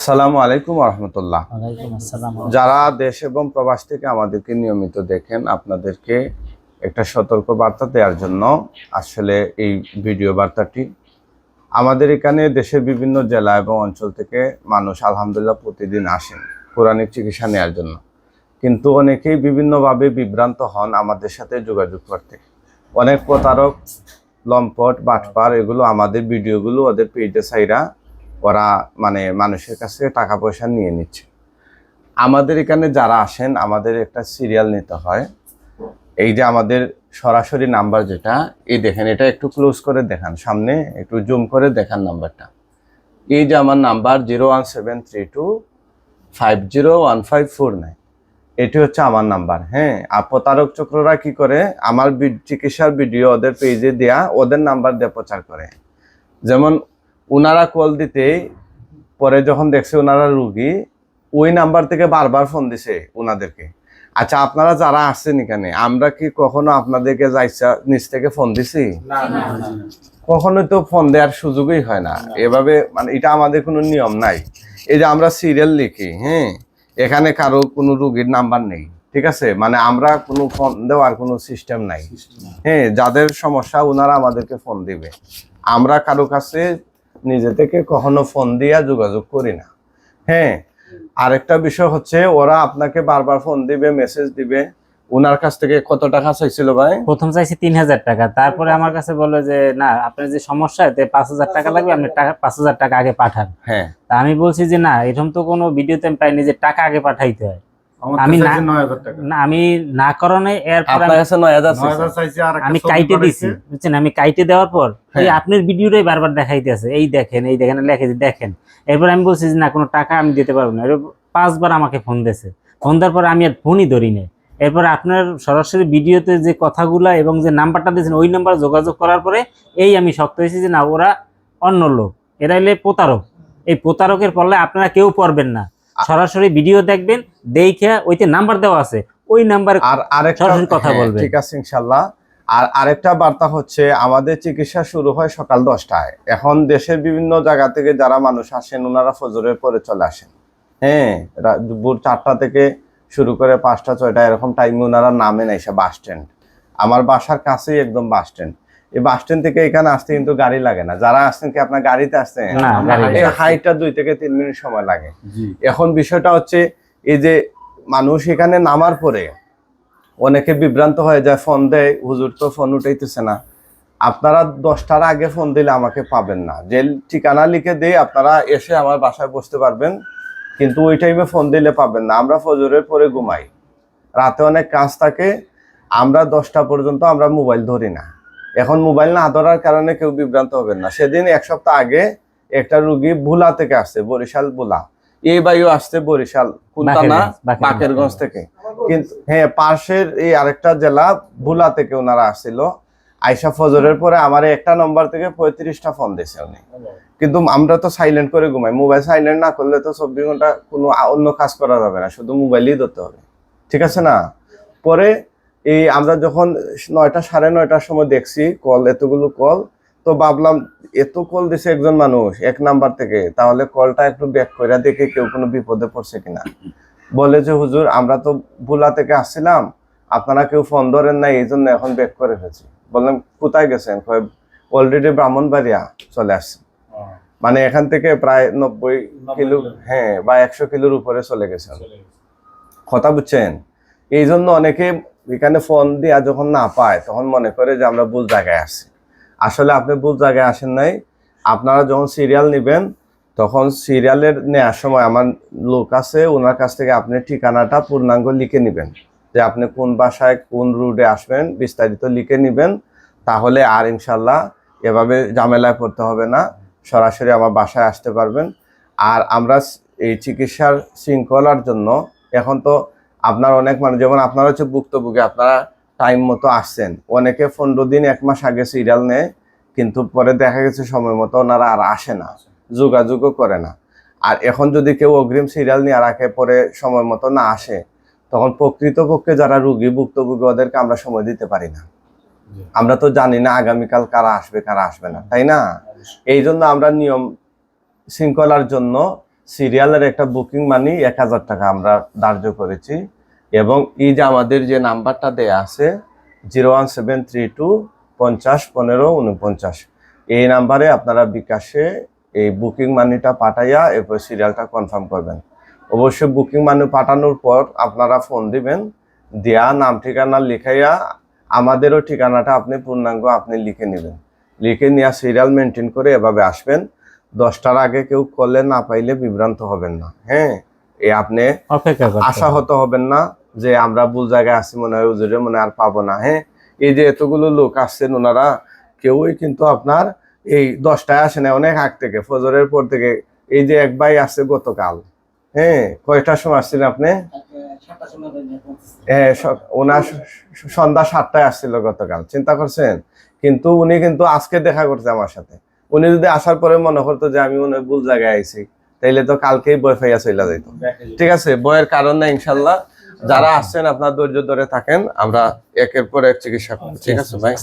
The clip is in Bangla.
আসসালামু আলাইকুম রহমতুল্লাহ যারা দেশ এবং প্রবাস থেকে আমাদেরকে নিয়মিত দেখেন আপনাদেরকে একটা সতর্ক বার্তা দেওয়ার জন্য আসলে এই ভিডিও বার্তাটি। আমাদের এখানে দেশের বিভিন্ন জেলা এবং অঞ্চল থেকে মানুষ আলহামদুলিল্লাহ প্রতিদিন আসেন পৌরাণিক চিকিৎসা নেওয়ার জন্য। কিন্তু অনেকেই বিভিন্নভাবে বিভ্রান্ত হন আমাদের সাথে যোগাযোগ করতে। অনেক প্রতারক লম্পট বাটপার এগুলো আমাদের ভিডিওগুলো ওদের পেজে সাইরা ওরা মানে মানুষের কাছ টাকা পয়সা নিয়ে নিচ্ছে। আমাদের এখানে যারা আসেন, আমাদের একটা সিরিয়াল নিতে হয়। এই যে আমাদের সরাসরি নাম্বার যেটা, এই দেখেন, এটা একটু ক্লোজ করে দেখান। সামনে একটু জুম করে দেখান নাম্বারটা এই যে আমার number zero one seven three two five zero one five four nine এটি হচ্ছে আমার নাম্বার হ্যাঁ? আর প্রতারক চক্ররা কি করে? আমার চিকিৎসার ভিডিও ওদের পেজে দেয়া, ওদের নাম্বার দিয়ে প্রচার করে। যেমন ওনারা কল দিতে পরে যখন দেখছে ওনারা রুগী ওই নাম্বার থেকে বারবার ফোন দিছে ওনাদেরকে আচ্ছা আপনারা যারা আসছেন এখানে আমরা কি কখনো আপনাদেরকে যাইছা নিচ থেকে ফোন দিছি? কখনোই তো ফোন দেওয়ার সুযোগই হয় না। এভাবে মানে এটা আমাদের কোনো নিয়ম নাই। এই যে আমরা সিরিয়াল লিখি হ্যাঁ? এখানে কারও কোনো রুগীর নাম্বার নেই ঠিক আছে? মানে আমরা কোনো ফোন দেওয়ার কোনো সিস্টেম নাই। হ্যাঁ যাদের সমস্যা ওনারা আমাদেরকে ফোন দিবে। আমরা কারও কাছে নিজে থেকে কখনো ফোন দিয়া যোগাযোগ করি না। হ্যাঁ আরেকটা বিষয় হচ্ছে ওরা আপনাকে বারবার ফোন দিবে মেসেজ দিবে। ওনার কাছ থেকে কত টাকা চাইছিল ভাই? প্রথম চাইছি তিন হাজার টাকা তারপরে আমার কাছে বলল যে না আপনার যে সমস্যা এতে পাঁচ হাজার টাকা লাগবে আপনি টাকা। পাঁচ হাজার টাকা আগে পাঠান। হ্যাঁ। তা আমি বলছি যে না এরকম তো কোনো ভিডিওতে আমি পাইনি যে টাকা আগে পাঠাইতে হয়। আমি না না আমি না করণে এরপর আপনার কাছে নয় হাজার আমি কাইটে দিছি বুঝছেন? আমি কাইটে দেওয়ার পর এই। আপনার ভিডিওটাই বারবার দেখাইতেছে এই দেখেন এই দেখেন লেখে দেখেন। এরপর আমি বলছি যে না কোনো টাকা আমি দিতে পারব না। পাঁচবার আমাকে ফোন দিয়েছে। ফোন দেওয়ার পর আমি আর ফোনই ধরি না এরপর আপনার সরাসরি ভিডিওতে যে কথাগুলা এবং যে নাম্বারটা দিয়েছেন ওই নাম্বার যোগাযোগ করার পরে এই আমি শক্ত হয়েছি যে না ওরা অন্য লোক। এরা হলে প্রতারক। এই প্রতারকের পড়লে আপনারা কেউ পড়বেন না। সরাসরি ভিডিও দেখবেন দেখে ওইতে নাম্বার দেওয়া আছে। ওই নাম্বার আর আরেকটা কথা হ্যাঁ, বলবে। ঠিক আছে ইনশাল্লাহ আর আরেকটা বার্তা হচ্ছে আমাদের চিকিৎসা শুরু হয় সকাল দশটায়। এখন দেশের বিভিন্ন জায়গা থেকে যারা মানুষ আসেন ওনারা ফজরের পরে চলে আসেন। হ্যাঁ দুপুর চারটা থেকে শুরু করে পাঁচটা ছয়টা এরকম টাইমে ওনারা নামেন এসে বাস স্ট্যান্ড আমার বাসার কাছেই একদম বাস স্ট্যান্ড এই বাস স্ট্যান্ড থেকে এখানে আসতে কিন্তু গাড়ি লাগে না। যারা আসছেন কি আপনার গাড়িতে আসছেন? হাইটটা দুই থেকে তিন মিনিট সময় লাগে। এখন বিষয়টা হচ্ছে এই যে মানুষ এখানে নামার পরে অনেকে বিভ্রান্ত হয়ে যায় ফোন দেয় হুজুর তো ফোন উঠাইতেছে না। আপনারা দশটার আগে ফোন দিলে আমাকে পাবেন না। যে ঠিকানা লিখে দিয়ে আপনারা এসে আমার বাসায় বসতে পারবেন কিন্তু ওই টাইমে ফোন দিলে পাবেন না। আমরা ফজরের পরে ঘুমাই। রাতে অনেক কাজ থাকে আমরা দশটা পর্যন্ত আমরা মোবাইল ধরি না। এখন মোবাইল না ধরার কারণে কেউ বিভ্রান্ত হবেন না। সেদিন এক সপ্তাহ আগে একটা রুগী ভুলা থেকে আসছে বরিশাল ভুলা। এই বায়ু আসছে বরিশাল কুন্তানা বাকেরগঞ্জ, থেকে। কিন্তু হ্যাঁ পাশের এই আরেকটা জেলা ভুলা থেকে ওনারা আসছিল। আইসা ফজরের পরে আমার একটা নম্বর থেকে পঁয়ত্রিশটা ফোন দিয়েছে উনি। কিন্তু আমরা তো সাইলেন্ট করে ঘুমাই। মোবাইল সাইলেন্ট না করলে তো চব্বিশ ঘণ্টা কোনো অন্য কাজ করা যাবে না। শুধু মোবাইলই ধরতে হবে। ঠিক আছে না? পরে এই আমরা যখন নয়টা সাড়ে নয়টার সময় দেখছি কল এতগুলো কল তো ভাবলাম এত কল দিছে একজন মানুষ এক নাম্বার থেকে তাহলে কলটা একটু ব্যাক করে দেখে কেউ কোনো বিপদে পড়ছে কিনা। বলে যে হুজুর আমরা তো ভুলা থেকে আসছিলাম আপনারা কেউ ফোন ধরেন না এই জন্য এখন ব্যাক করে ফেলছি। বললাম কোথায় গেছেন? অলরেডি ব্রাহ্মণবাড়িয়া চলে আসছে। মানে এখান থেকে প্রায় নব্বই কিলো হ্যাঁ বা একশো কিলোর উপরে চলে গেছেন কথা বুঝছেন? এই জন্য অনেকে এখানে ফোন দিয়া যখন না পায়, তখন মনে করে যে আমরা ভুল জায়গায় আসি আসলে আপনি ভুল জায়গায় আসেন নাই। আপনারা যখন সিরিয়াল নেবেন, তখন সিরিয়ালের নেওয়ার সময় আমার লোক আছে ওনার কাছ থেকে আপনি ঠিকানাটা পূর্ণাঙ্গ লিখে নেবেন। যে আপনি কোন বাসায় কোন রুটে আসবেন, বিস্তারিত লিখে নেবেন। তাহলে আর ইনশাল্লাহ এভাবে ঝামেলায় পড়তে হবে না। সরাসরি আমার বাসায় আসতে পারবেন। আর আমরা এই চিকিৎসার শৃঙ্খলার জন্য এখন তো আপনার অনেক মানুষ যেমন আপনারা হচ্ছে ভুক্তভোগী আপনারা টাইম মতো আসছেন। অনেকে পনেরো দিন এক মাস আগে সিরিয়াল নেয় কিন্তু পরে দেখা গেছে সময় মতো ওনারা আর আসে না যোগাযোগও করে না। আর এখন যদি কেউ অগ্রিম সিরিয়াল নিয়ে রাখে পরে সময় মতো না আসে তখন প্রকৃতপক্ষে যারা রুগী ভুক্তভোগী ওদেরকে আমরা সময় দিতে পারি না। আমরা তো জানি না আগামীকাল কারা আসবে কারা আসবে না তাই না? এই জন্য আমরা নিয়ম শৃঙ্খলার জন্য সিরিয়ালের একটা বুকিং মানি এক হাজার টাকা আমরা ধার্য করেছি। এবং এই যে আমাদের যে নাম্বারটা দেয়া আছে, zero one seven three two পঞ্চাশ পনেরো উনপঞ্চাশ। এই নাম্বারে আপনারা বিকাশে এই বুকিং মানিটা পাঠাইয়া এরপর সিরিয়ালটা কনফার্ম করবেন। অবশ্যই বুকিং মানি পাঠানোর পর আপনারা ফোন দিবেন, দেয়া নাম, ঠিকানা লিখাইয়া আমাদেরও ঠিকানাটা আপনি পূর্ণাঙ্গ আপনি লিখে নেবেন। লিখে নেওয়া সিরিয়াল মেনটেন করে এভাবে আসবেন। দশটার আগে কেউ করলে না পাইলে বিভ্রান্ত হবেন না। হ্যাঁ এ আপনি। আশাহত হবেন না যে আমরা ভুল জায়গায় আছি মনে হয় হুজুরে মনে আর পাবো না। হ্যাঁ এই যে এতগুলো লোক আসছেন ওনারা কেউই কিন্তু আপনার এই দশটায় আসে না অনেক আগ থেকে ফজরের পর থেকে। এই যে এক ভাই আসছে গতকাল। হ্যাঁ কয়টার সময় আসছিলেন আপনি? হ্যাঁ ওনার সন্ধ্যা সাতটায় আসছিল গতকাল চিন্তা করছেন? কিন্তু উনি কিন্তু আজকে দেখা করছে আমার সাথে। উনি যদি আসার পরে মনে করতো যে আমি মনে ভুল জায়গায় আইছি তাইলে তো কালকেই বয় ফাইয়া চলে যাইত। ঠিক আছে বয়ের কারণ না ইনশাল্লাহ। যারা আসছেন আপনার ধৈর্য ধরে থাকেন আমরা একের পর এক চিকিৎসা করব। ঠিক আছে ভাই।